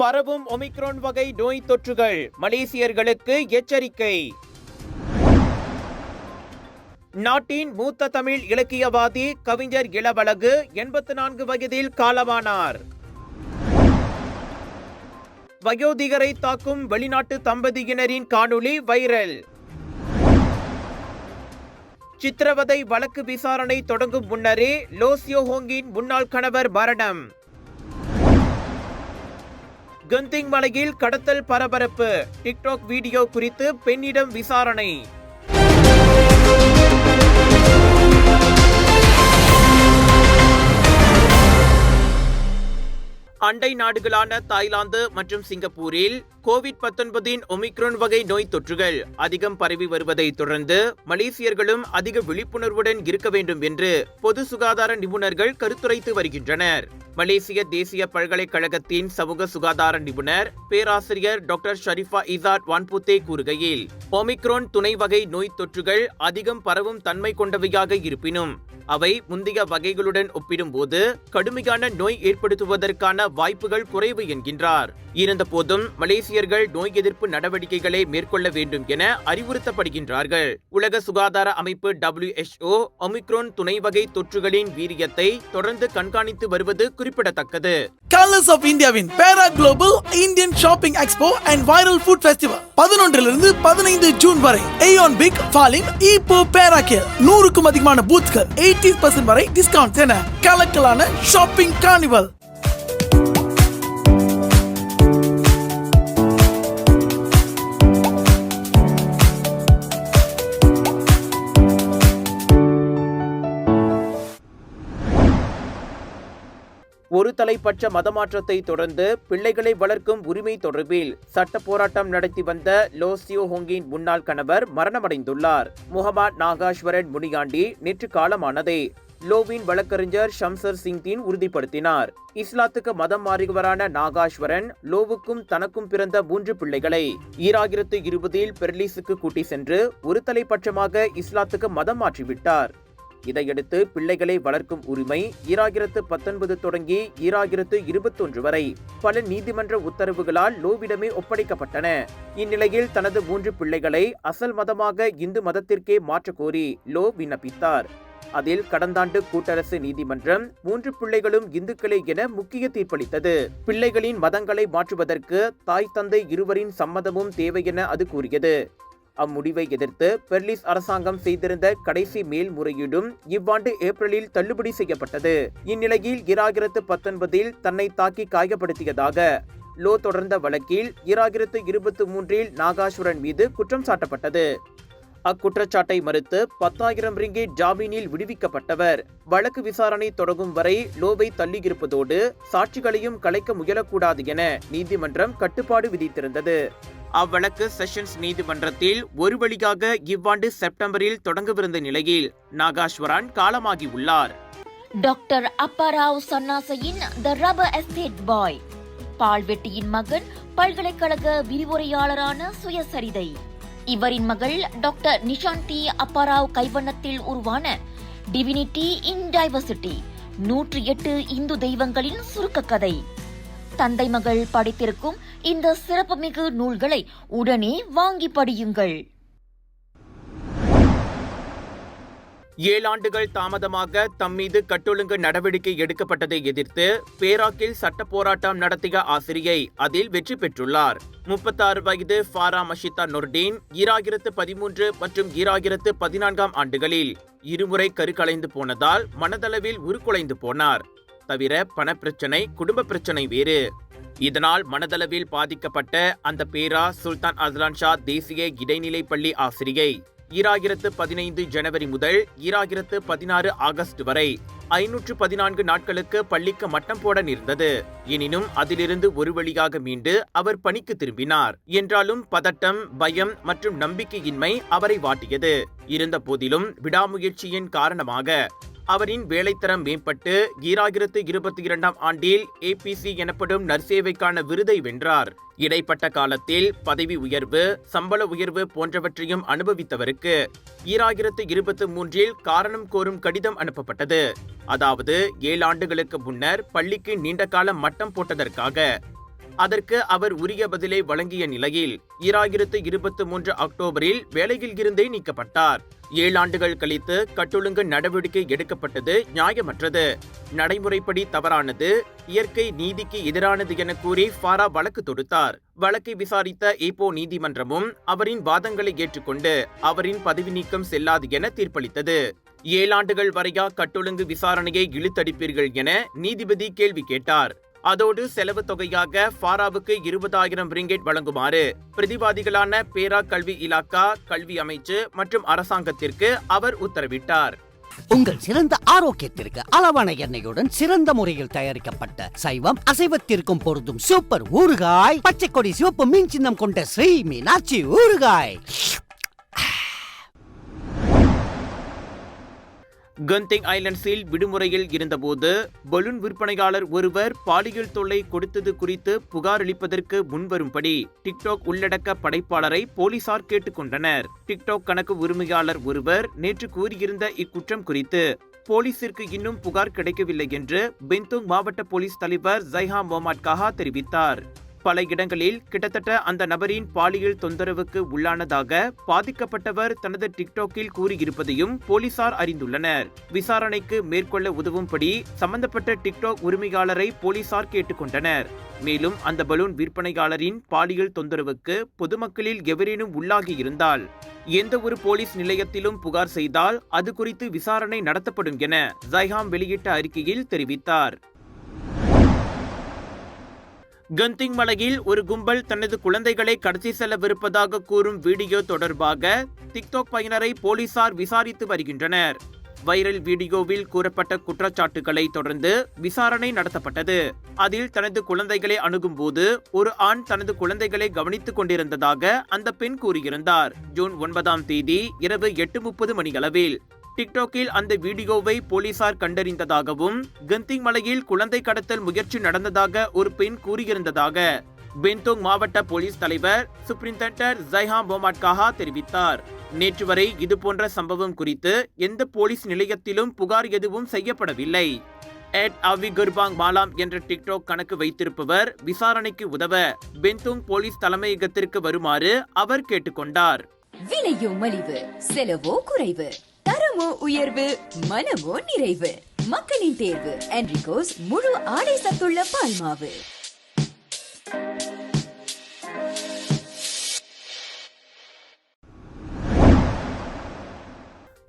பரவும் ஒமிக்ரோன் வகை நோய் தொற்றுகள் மலேசியர்களுக்கு எச்சரிக்கை. நாட்டின் மூத்த தமிழ் இலக்கியவாதி கவிஞர் இளவழகு எண்பத்து நான்கு வயதில் காலமானார். வயோதிகரை தாக்கும் வெளிநாட்டு தம்பதியினரின் காணொளி வைரல். சித்திரவதை வழக்கு விசாரணை தொடங்கும் முன்னரே லோசியோ ஹோங்கின் முன்னாள் கணவர் மரணம். கந்திங் மலையில் கடத்தல் பரபரப்பு. டிக்டாக் வீடியோ குறித்து பெண்ணிடம் விசாரணை. அண்டை நாடுகளான தாய்லாந்து மற்றும் சிங்கப்பூரில் கோவிட் பத்தொன்பதின் ஒமிக்ரோன் வகை நோய் தொற்றுகள் அதிகம் பரவி வருவதை தொடர்ந்து மலேசியர்களும் அதிக விழிப்புணர்வுடன் இருக்க வேண்டும் என்று பொது சுகாதார நிபுணர்கள் கருத்துரைத்து வருகின்றனர். மலேசிய தேசிய பல்கலைக்கழகத்தின் சமூக சுகாதார நிபுணர் பேராசிரியர் டாக்டர் ஷரிஃபா இசாட் வான்புத்தே கூறுகையில் ஒமிக்ரோன் துணை வகை நோய் தொற்றுகள் அதிகம் பரவும் தன்மை கொண்டவையாக இருப்பினும் அவை முந்தைய வகைகளுடன் ஒப்பிடும்போது கடுமையான நோய் ஏற்படுத்துவதற்கான வாய்ப்புகள் குறைவு என்கின்றார். இருந்தபோதும் மலேசியர்கள் நோய் எதிர்ப்பு நடவடிக்கைகளை மேற்கொள்ள வேண்டும் என அறிவுறுத்தப்படுகின்றார்கள். உலக சுகாதார அமைப்பு டபிள்யூஎச்ஓ ஒமிக்ரோன் துணை வகை தொற்றுகளின் வீரியத்தை தொடர்ந்து கண்காணித்து வருவது குறிப்பிடத்தக்கது. கலர்ஸ் ஆஃப் இந்தியாவின் Perak global Indian shopping expo and viral food festival பதினொன்றிலிருந்து பதினைந்து ஜூன் வரை ஏயோன் பிக் ஃபாலின் இப்போ பேரா கேர் நூறுக்கும் அதிகமான பூத்கள் எயிட்டி பர்சன்ட் வரை டிஸ்கவுண்ட் என கலக்கலான ஷாப்பிங் கார்னிவல் ஒரு தலைப்பட்ச மதமாற்றத்தை தொடர்ந்து பிள்ளைகளை வளர்க்கும் உரிமை தொடர்பில் சட்ட போராட்டம் நடத்தி வந்த லோசியோ ஹோங்கின் முன்னாள் கணவர் மரணமடைந்துள்ளார். முகமது நாகாஸ்வரன் முனியாண்டி நேற்று காலமானதே. லோவின் வழக்கறிஞர் ஷம்சர் சிங்தீன் உறுதிப்படுத்தினார். இஸ்லாத்துக்கு மதம் மாறியவரான நாகாஸ்வரன் லோவுக்கும் தனக்கும் பிறந்த மூன்று பிள்ளைகளை ஈராயிரத்து இருபதில் பெர்லிஸுக்கு கூட்டி சென்று ஒரு தலைப்பட்சமாக இஸ்லாத்துக்கு மதம் மாற்றிவிட்டார். இதையடுத்து பிள்ளைகளை வளர்க்கும் உரிமை ஈராயிரத்து பத்தொன்பது தொடங்கி ஈராயிரத்து இருபத்தொன்று வரை. பல நீதிமன்ற உத்தரவுகளால் லோவிடமே ஒப்படைக்கப்பட்டன. இந்நிலையில் தனது மூன்று பிள்ளைகளை அசல் மதமாக இந்து மதத்திற்கே மாற்றக்கோரி லோ விண்ணப்பித்தார். அதில் கடந்தாண்டு கூட்டரசு நீதிமன்றம் மூன்று பிள்ளைகளும் இந்துக்களே என முக்கிய தீர்ப்பளித்தது. பிள்ளைகளின் மதங்களை மாற்றுவதற்கு தாய் தந்தை இருவரின் சம்மதமும் தேவை என அது கூறியது. அம்முடிவை எதிர்த்து பெர்லிஸ் அரசாங்கம் செய்திருந்த கடைசி மேல்முறையீடும் இவ்வாண்டு ஏப்ரலில் தள்ளுபடி செய்யப்பட்டது. இந்நிலையில் இராயிரத்து பத்தொன்பதில் தன்னை தாக்கி காயப்படுத்தியதாக லோ தொடர்ந்த வழக்கில் இராயிரத்து இருபத்தி மூன்றில் நாகாசுரன் மீது குற்றம் சாட்டப்பட்டது. அக்குற்றச்சாட்டை மறுத்து பத்தாயிரம் ரிங்கே ஜாமீனில் விடுவிக்கப்பட்டவர். வழக்கு விசாரணை தொடங்கும் வரை லோவை தள்ளியிருப்பதோடு சாட்சிகளையும் கலைக்க முயலக்கூடாது என நீதிமன்றம் கட்டுப்பாடு விதித்திருந்தது. அவ்வழக்கு செஷன்ஸ் நீதிமன்றத்தில் ஒரு வழியாக இவ்வாண்டு செப்டம்பரில் தொடங்கவிருந்த நிலையில் நாகாஸ்வரன் காலமாகியுள்ளார். டாக்டர் அப்பாராவ் சன்னாசையின் த ரப்பர் எஸ்டேட் பாய் பால்வெட்டியின் மகன் பல்கலைக்கழக விரிவுரையாளரான சுயசரிதை. இவரின் மகள் டாக்டர் நிஷாந்தி அப்பாராவ் கைவண்ணத்தில் உருவான டிவினிட்டி இன் டைவர்சிட்டி நூற்றி எட்டு இந்து தெய்வங்களின் சுருக்க கதை தந்தை மகள் படித்திருக்கும் இந்த சிறப்புமிகு நூல்களை உடனே வாங்கி படியுங்கள். ஏழாண்டுகள் தாமதமாக தம் மீது கட்டொழுங்கு நடவடிக்கை எடுக்கப்பட்டதை எதிர்த்து பேராக்கில் சட்ட போராட்டம் நடத்திய ஆசிரியை அதில் வெற்றி பெற்றுள்ளார். முப்பத்தாறு வயது ஃபாரா மஷிதா நொர்டீன் ஈராயிரத்து பதிமூன்று மற்றும் ஈராயிரத்து பதினான்காம் ஆண்டுகளில் இருமுறை கருக்கலைந்து போனதால் மனதளவில் உருக்குலைந்து போனார். தவிர பணப்பிரச்சனை குடும்ப பிரச்சனை வேறு. இதனால் மனதளவில் பாதிக்கப்பட்ட அந்த பேரா சுல்தான் அஸ்லான் ஷா தேசிய இடைநிலை பள்ளி ஆசிரியை. ஈராயிரத்து பதினைந்து ஜனவரி முதல் ஈராயிரத்து பதினாறு ஆகஸ்ட் வரை ஐநூற்று பதினான்கு நாட்களுக்கு பள்ளிக்கு மட்டம் போட நேர்ந்தது. எனினும் அதிலிருந்து ஒரு வழியாக மீண்டு அவர் பணிக்கு திரும்பினார். என்றாலும் பதட்டம் பயம் மற்றும் நம்பிக்கையின்மை அவரை வாட்டியது. இருந்த போதிலும் விடாமுயற்சியின் காரணமாக அவரின் வேலைத்தரம் மேம்பட்டு ஈராயிரத்து இருபத்தி இரண்டாம் ஆண்டில் ஏபிசி எனப்படும் நற்சேவைக்கான விருதை வென்றார். இடைப்பட்ட காலத்தில் பதவி உயர்வு சம்பள உயர்வு போன்றவற்றையும் அனுபவித்தவருக்கு ஈராயிரத்து இருபத்தி மூன்றில் காரணம் கோரும் கடிதம் அனுப்பப்பட்டது. அதாவது ஏழு ஆண்டுகளுக்கு முன்னர் பள்ளிக்கு நீண்ட காலம் மட்டம் போட்டதற்காக அதற்கு அவர் உரிய பதிலை வழங்கிய நிலையில் ஈராயிரத்து இருபத்தி மூன்று அக்டோபரில் வேலையில் இருந்தே நீக்கப்பட்டார். ஏழாண்டுகள் கழித்து கட்டொழுங்கு நடவடிக்கை எடுக்கப்பட்டது நியாயமற்றது. நடைமுறைப்படி தவறானது இயற்கை நீதிக்கு எதிரானது என கூறி ஃபாரா வழக்கு தொடுத்தார். வழக்கை விசாரித்த ஈப்போ நீதிமன்றமும் அவரின் வாதங்களை ஏற்றுக்கொண்டு அவரின் பதவி நீக்கம் செல்லாது என தீர்ப்பளித்தது. ஏழாண்டுகள் வரையா கட்டொழுங்கு விசாரணையை இழுத்தடிப்பீர்கள் என நீதிபதி கேள்வி கேட்டார். அதோடு செலவு தொகையாக ஃபாராவுக்கு இருபதாயிரம் ரிங்கெட் வழங்குமாறு பிரதிவாதிகளான பேரா கல்வி இலாக்கா கல்வி அமைச்சு மற்றும் அரசாங்கத்திற்கு அவர் உத்தரவிட்டார். உங்கள் சிறந்த ஆரோக்கியத்திற்கு அளவான எண்ணெயுடன் சிறந்த முறையில் தயாரிக்கப்பட்ட சைவம் அசைவத்திற்கும் பொருந்தும் சூப்பர் ஊறுகாய் பச்சை கொடி சிவப்பு மீன் சின்னம் கொண்ட ஸ்ரீ மீனாட்சி ஊறுகாய். கந்திங் ஐலண்ட்ஸில் விடுமுறையில் இருந்தபோது பலூன் விற்பனையாளர் ஒருவர் பாலியல் தொல்லை கொடுத்தது குறித்து புகார் அளிப்பதற்கு முன்வரும்படி டிக்டாக் உள்ளடக்க படைப்பாளரை போலீசார் கேட்டுக்கொண்டனர் டிக்டாக் கணக்கு உரிமையாளர் ஒருவர் நேற்று கூறியிருந்த இக்குற்றம் குறித்து போலீசிற்கு இன்னும் புகார் கிடைக்கவில்லை என்று பெந்தோங் மாவட்ட போலீஸ் தலைவர் ஜைஹா மொஹமட் கஹா தெரிவித்தார். பல இடங்களில் கிட்டத்தட்ட அந்த நபரின் பாலியல் தொந்தரவுக்கு உள்ளானதாக பாதிக்கப்பட்டவர் தனது டிக்டாக்கில் கூறியிருப்பதையும் போலீசார் அறிந்துள்ளனர். விசாரணைக்கு மேற்கொள்ள உதவும்படி சம்பந்தப்பட்ட டிக்டாக் உரிமையாளரை போலீசார் கேட்டுக்கொண்டனர். மேலும் அந்த பலூன் விற்பனையாளரின் பாலியல் தொந்தரவுக்கு பொதுமக்களில் எவரேனும் உள்ளாகி இருந்தால் எந்த ஒரு போலீஸ் நிலையத்திலும் புகார் செய்தால் அது குறித்து விசாரணை நடத்தப்படும் என ஜைஹாம் வெளியிட்ட அறிக்கையில் தெரிவித்தார். கந்திங் மலையில் ஒரு கும்பல் தனது குழந்தைகளை கடத்தி செல்லவிருப்பதாக கூறும் வீடியோ தொடர்பாக டிக்டாக் பயனரை போலீசார் விசாரித்து வருகின்றனர். வைரல் வீடியோவில் கூறப்பட்ட குற்றச்சாட்டுகளை தொடர்ந்து விசாரணை நடத்தப்பட்டது. அதில் தனது குழந்தைகளை அணுகும்போது ஒரு ஆண் தனது குழந்தைகளை கவனித்துக் கொண்டிருந்ததாக அந்த பெண் கூறியிருந்தார். ஜூன் ஒன்பதாம் தேதி இரவு எட்டு முப்பது மணியளவில் டிக்டாக்கில் அந்த வீடியோவை போலீசார் கண்டறிந்ததாகவும் கந்திங் மலையில் குழந்தை கடத்தல் முயற்சி நடந்ததாக ஒரு பெண் கூறியிருந்ததாக பென்தோங் மாவட்ட போலீஸ் தலைவர் சூப்பரிண்டென்டர் ஜைஹா போமாட்காஹா தெரிவித்தார். நேற்று வரை இதுபோன்ற சம்பவம் குறித்து எந்த போலீஸ் நிலையத்திலும் புகார் எதுவும் செய்யப்படவில்லை. எட் அவி குர்பாங் மாலாம் என்ற டிக்டாக் கணக்கு வைத்திருப்பவர் விசாரணைக்கு உதவ பென்தோங் போலீஸ் தலைமையகத்திற்கு வருமாறு அவர் கேட்டுக்கொண்டார். விலையோ மலிவு செலவோ குறைவு. தரமோ உயர்வு மனமோ நிறைவு. மக்களின் தேர்வு என்ரிகோஸ் முழு ஆடை சத்துள்ள பால்மாவு.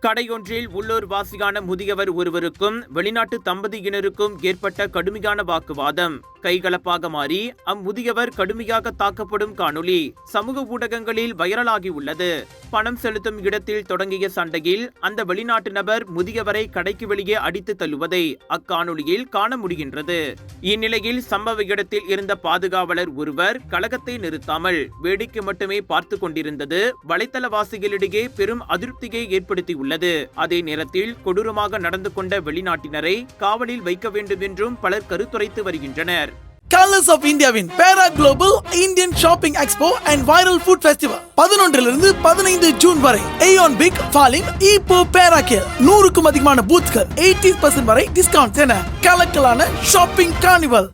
கடையொன்றில் உள்ளூர் வாசியான முதியவர் ஒருவருக்கும் வெளிநாட்டு தம்பதியினருக்கும் ஏற்பட்ட கடுமையான வாக்குவாதம். கைகலப்பாக மாறி அம்முதியவர் கடுமையாக தாக்கப்படும் காணொளி சமூக ஊடகங்களில் வைரலாகி உள்ளது. பணம் செலுத்தும் இடத்தில் தொடங்கிய சண்டையில் அந்த வெளிநாட்டு நபர் முதியவரை கடைக்கு வெளியே அடித்து தள்ளுவதை அக்காணொளியில் காண முடிகின்றது. இந்நிலையில் சம்பவ இடத்தில் இருந்த பாதுகாவலர் ஒருவர் கழகத்தை நிறுத்தாமல் வேடிக்கை மட்டுமே பார்த்து கொண்டிருந்தது. வலைத்தளவாசிகளிடையே பெரும் அதிருப்தியை ஏற்படுத்தியுள்ளது. அதே நேரத்தில் கொடூரமாக நடந்து கொண்ட வெளிநாட்டினரை காவலில் வைக்க வேண்டும் என்றும் பலர் கருத்துரைத்து வருகின்றனர். கலர்ஸ் ஆஃப் இந்தியாவின் Perak global Indian shopping expo and viral food festival பதினொன்றிலிருந்து பதினைந்து ஜூன் வரை. ஏயோன் பிக் ஃபாலின் இப்போ பேரா கேல் நூறுக்கும் அதிகமான பூத்கள் எயிட்டி பர்சன்ட் வரை டிஸ்கவுண்ட் என கலக்கலான ஷாப்பிங் கார்னிவல்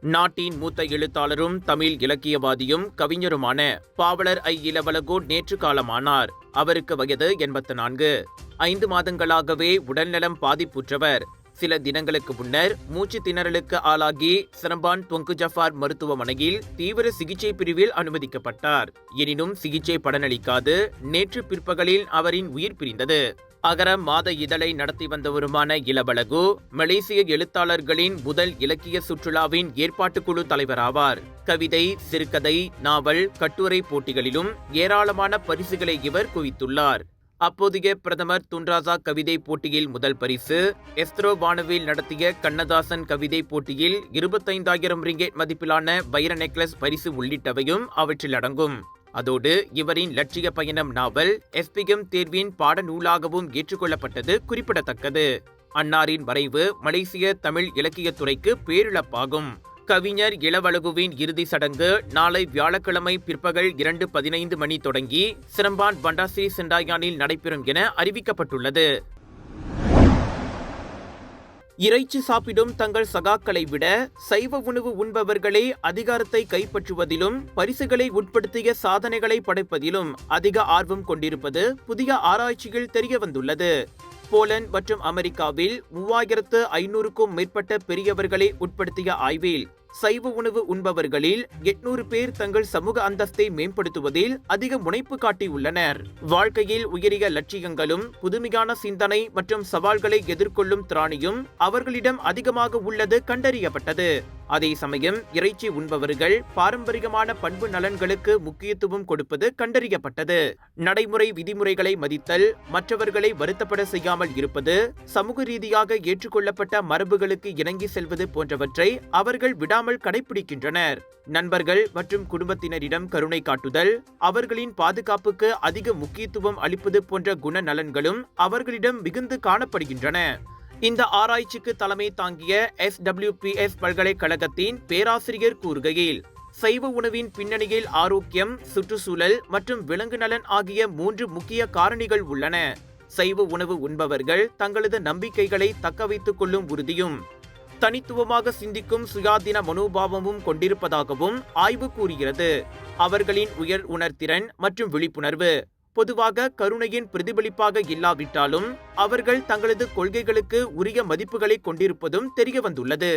நாட்டின் மூத்த எழுத்தாளரும் தமிழ் இலக்கியவாதியும் கவிஞருமான பாவலர் ஐ. இளவலகோ நேற்று காலமானார். அவருக்கு வயது எண்பத்து நான்கு. ஐந்து மாதங்களாகவே உடல்நலம் பாதிப்புற்றவர். சில தினங்களுக்கு முன்னர் மூச்சு திணறலுக்கு ஆளாகி சிரம்பான் தொங்கு ஜஃபார் மருத்துவமனையில் தீவிர சிகிச்சை பிரிவில் அனுமதிக்கப்பட்டார். எனினும் சிகிச்சை பலனளிக்காது. நேற்று பிற்பகலில் அவரின் உயிர் பிரிந்தது. அகர மாத இதழை நடத்தி வந்தவருமான இளவழகு மலேசிய எழுத்தாளர்களின் முதல் இலக்கிய சுற்றுலாவின் ஏற்பாட்டுக்குழு தலைவராவார். கவிதை சிறுகதை நாவல் கட்டுரை போட்டிகளிலும் ஏராளமான பரிசுகளை இவர் குவித்துள்ளார். அப்போதைய பிரதமர் துன்ராசா கவிதை போட்டியில் முதல் பரிசு எஸ்த்ரோ வானவில் நடத்திய கண்ணதாசன் கவிதை போட்டியில் இருபத்தைந்தாயிரம் ரிங்கேட் மதிப்பிலான வைர நெக்லஸ் பரிசு உள்ளிட்டவையும் அவற்றில் அடங்கும். அதோடு இவரின் லட்சிய பயணம் நாவல் எஸ்பிஎம் தேர்வின் பாடநூலாகவும் ஏற்றுக்கொள்ளப்பட்டது குறிப்பிடத்தக்கது. அன்னாரின் மறைவு மலேசிய தமிழ் இலக்கியத்துறைக்கு பேரிழப்பாகும். கவிஞர் இளவழகுவின் இறுதி சடங்கு நாளை வியாழக்கிழமை பிற்பகல் இரண்டு பதினைந்து மணி தொடங்கி சிரம்பான் பண்டாசிரி செண்டாயானில் நடைபெறும் என அறிவிக்கப்பட்டுள்ளது. இறைச்சி சாப்பிடும் தங்கள் சகாக்களை விட சைவ உணவு உண்பவர்களே அதிகாரத்தை கைப்பற்றுவதிலும் பரிசுகளை உட்படுத்திய சாதனைகளை படைப்பதிலும் அதிக ஆர்வம் கொண்டிருப்பது புதிய ஆராய்ச்சியில் தெரிய வந்துள்ளது போலந்து மற்றும் அமெரிக்காவில் மூவாயிரத்து ஐநூறுக்கும் மேற்பட்ட பெரியவர்களை உட்படுத்திய ஆய்வில் சைவ உணவு உண்பவர்களில் எட்நூறு பேர் தங்கள் சமூக அந்தஸ்தை மேம்படுத்துவதில் அதிக முனைப்பு காட்டியுள்ளனர். வாழ்க்கையில் உயரிய லட்சியங்களும் புதுமையான சிந்தனை மற்றும் சவால்களை எதிர்கொள்ளும் திராணியும் அவர்களிடம் அதிகமாக உள்ளது கண்டறியப்பட்டது. அதே சமயம் இறைச்சி உண்பவர்கள் பாரம்பரியமான பண்பு நலன்களுக்கு முக்கியத்துவம் கொடுப்பது கண்டறியப்பட்டது. நடைமுறை விதிமுறைகளை மதித்தல் மற்றவர்களை வருத்தப்பட செய்யாமல் இருப்பது சமூக ரீதியாக ஏற்றுக்கொள்ளப்பட்ட மரபுகளுக்கு இணங்கி செல்வது போன்றவற்றை அவர்கள் விடாமல் கடைபிடிக்கின்றனர் நண்பர்கள் மற்றும் குடும்பத்தினரிடம் கருணை காட்டுதல் அவர்களின் பாதுகாப்புக்கு அதிக முக்கியத்துவம் அளிப்பது போன்ற குணநலன்களும் அவர்களிடம் மிகுந்து காணப்படுகின்றன. இந்த ஆராய்ச்சிக்கு தலைமை தாங்கிய எஸ் பல்கலைக்கழகத்தின் பேராசிரியர் கூறுகையில் சைவ உணவின் பின்னணியில் ஆரோக்கியம் சுற்றுச்சூழல் மற்றும் விலங்கு நலன் ஆகிய மூன்று முக்கிய காரணிகள் உள்ளன. சைவ உணவு உண்பவர்கள் தங்களது நம்பிக்கைகளை தக்க வைத்துக் கொள்ளும் உறுதியும் தனித்துவமாக சிந்திக்கும் சுயாதீன மனோபாவமும் கொண்டிருப்பதாகவும் ஆய்வு கூறுகிறது. அவர்களின் உயர் உணர்திறன் மற்றும் விழிப்புணர்வு பொதுவாக கருணையின் பிரதிபலிப்பாக இல்லாவிட்டாலும் அவர்கள் தங்களது கொள்கைகளுக்கு உரிய மதிப்புகளை கொண்டிருப்பதும் தெரியவந்துள்ளது.